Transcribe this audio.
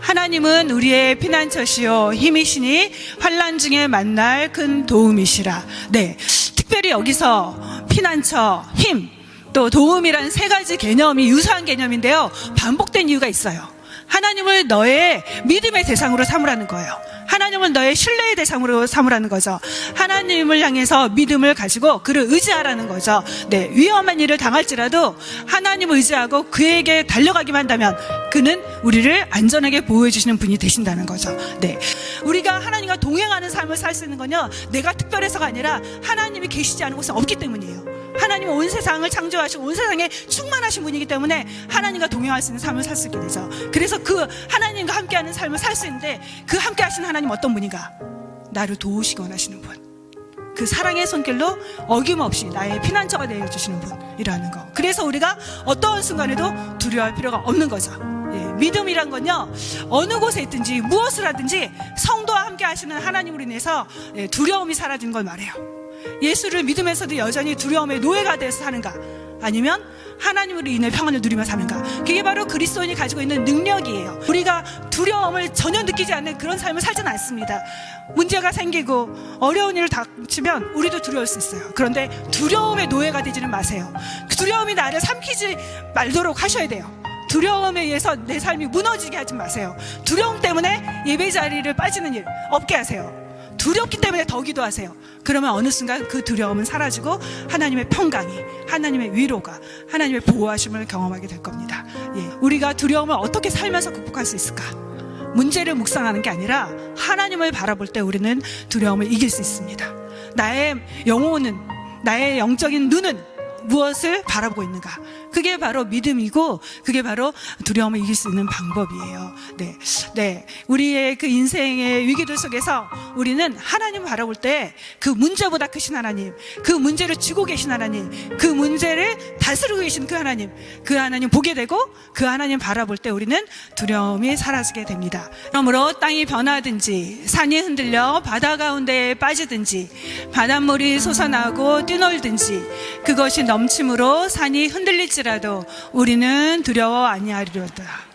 하나님은 우리의 피난처시요 힘이시니 환란 중에 만날 큰 도움이시라. 네, 특별히 여기서 피난처, 힘, 또 도움이란 세 가지 개념이 유사한 개념인데요. 반복된 이유가 있어요. 하나님을 너의 믿음의 대상으로 삼으라는 거예요. 하나님을 너의 신뢰의 대상으로 삼으라는 거죠. 하나님을 향해서 믿음을 가지고 그를 의지하라는 거죠. 네, 위험한 일을 당할지라도 하나님을 의지하고 그에게 달려가기만 한다면 그는 우리를 안전하게 보호해 주시는 분이 되신다는 거죠. 네. 우리가 하나님과 동행하는 삶을 살 수 있는 건요. 내가 특별해서가 아니라 하나님이 계시지 않은 곳은 없기 때문이에요. 하나님은 온 세상을 창조하시고 온 세상에 충만하신 분이기 때문에 하나님과 동행할 수 있는 삶을 살 수 있게 되죠. 그래서 그 하나님과 함께하는 삶을 살 수 있는데 그 함께하시는 하나님 어떤 분인가? 나를 도우시기 원하시는 분. 그 사랑의 손길로 어김없이 나의 피난처가 되어 주시는 분이라는 거. 그래서 우리가 어떠한 순간에도 두려워할 필요가 없는 거죠. 예, 믿음이란 건요 어느 곳에 있든지 무엇을 하든지 성도와 함께 하시는 하나님으로 인해서 예, 두려움이 사라지는 걸 말해요. 예수를 믿으면서도 여전히 두려움의 노예가 돼서 사는가? 아니면 하나님으로 인해 평안을 누리며 사는가? 그게 바로 그리스도인이 가지고 있는 능력이에요. 우리가 두려움을 전혀 느끼지 않는 그런 삶을 살지는 않습니다. 문제가 생기고 어려운 일을 닥치면 우리도 두려울 수 있어요. 그런데 두려움의 노예가 되지는 마세요. 그 두려움이 나를 삼키지 말도록 하셔야 돼요. 두려움에 의해서 내 삶이 무너지게 하지 마세요. 두려움 때문에 예배 자리를 빠지는 일 없게 하세요. 두렵기 때문에 더 기도하세요. 그러면 어느 순간 그 두려움은 사라지고 하나님의 평강이, 하나님의 위로가, 하나님의 보호하심을 경험하게 될 겁니다. 예. 우리가 두려움을 어떻게 살면서 극복할 수 있을까? 문제를 묵상하는 게 아니라 하나님을 바라볼 때 우리는 두려움을 이길 수 있습니다. 나의 영혼은, 나의 영적인 눈은 무엇을 바라보고 있는가? 그게 바로 믿음이고, 그게 바로 두려움을 이길 수 있는 방법이에요. 네. 네. 우리의 그 인생의 위기들 속에서 우리는 하나님 바라볼 때 그 문제보다 크신 하나님, 그 문제를 쥐고 계신 하나님, 그 문제를 다스리고 계신 그 하나님, 그 하나님 보게 되고 그 하나님 바라볼 때 우리는 두려움이 사라지게 됩니다. 그러므로 땅이 변하든지 산이 흔들려 바다 가운데에 빠지든지 바닷물이 솟아나고 뛰놀든지 그것이 넘침으로 산이 흔들 릴지라도 우리는 두려워 아니하리로다.